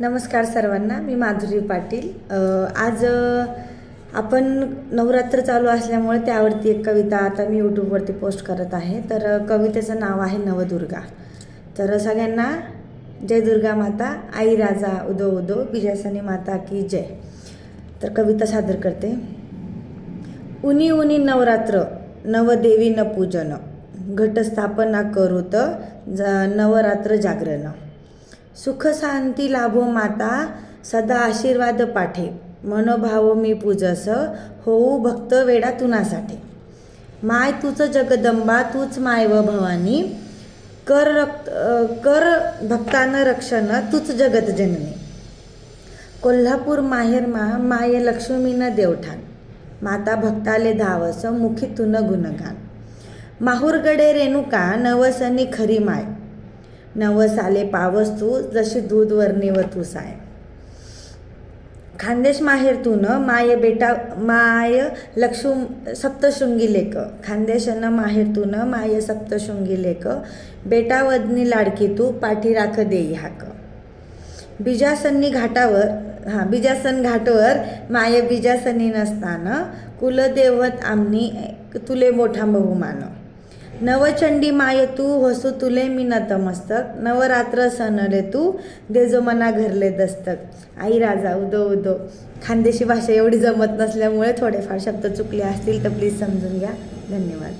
नमस्कार सर्वांना मी माधुरी पाटील. आज आपण नवरात्र चालू असल्यामुळे त्यावरती एक कविता आता मी यूट्यूबवरती पोस्ट करत आहे. तर कवितेचं नाव आहे नवदुर्गा. तर सगळ्यांना जय दुर्गा माता आई राजा उदो उदो बिजासनी माता की जय. तर कविता सादर करते. उनी उनी नवरात्र नवदेवी न पूजन घटस्थापना करूत ज नवरात्र जागरण. सुख शांती लाभो माता सदा आशीर्वाद पाठे. मनोभाव मी पूजस होऊ भक्त वेडा तुनासाठी. माय तूच जगदंबा तूच माय व भवानी. कर रक्त कर भक्तानं रक्षण तूच जगत जननी. कोल्हापूर माहेरमा माय लक्ष्मीनं देवठाण माता भक्ताले धावस मुखीतून गुणगान. माहूरगडे रेणुका नवसनी खरी माय. नवस आले पावस तू जशी दूध वर्णीव तू साय. खानदेश माहेरतून माय बेटा माय लक्ष्म सप्तशृंगी लेक. खानदेशन न माय सप्तशृंगी लेक. बेटा वदनी लाडकी तू पाठी राख देई हाक. बिजासनी घाटावर हां बिजासन घाटावर माय बिजासनी नसताना कुलदेवत आम्ही तुले मोठा बहुमान. नवचंडी माय तू हसू तुले मी नतमस्तक. नवरात्र सणले तू देजो मना घरले दस्तक. आई राजा उदो उदो. खानदेशी भाषा एवढी जमत नसल्यामुळे थोडेफार शब्द चुकले असतील तर प्लीज समजून घ्या. धन्यवाद.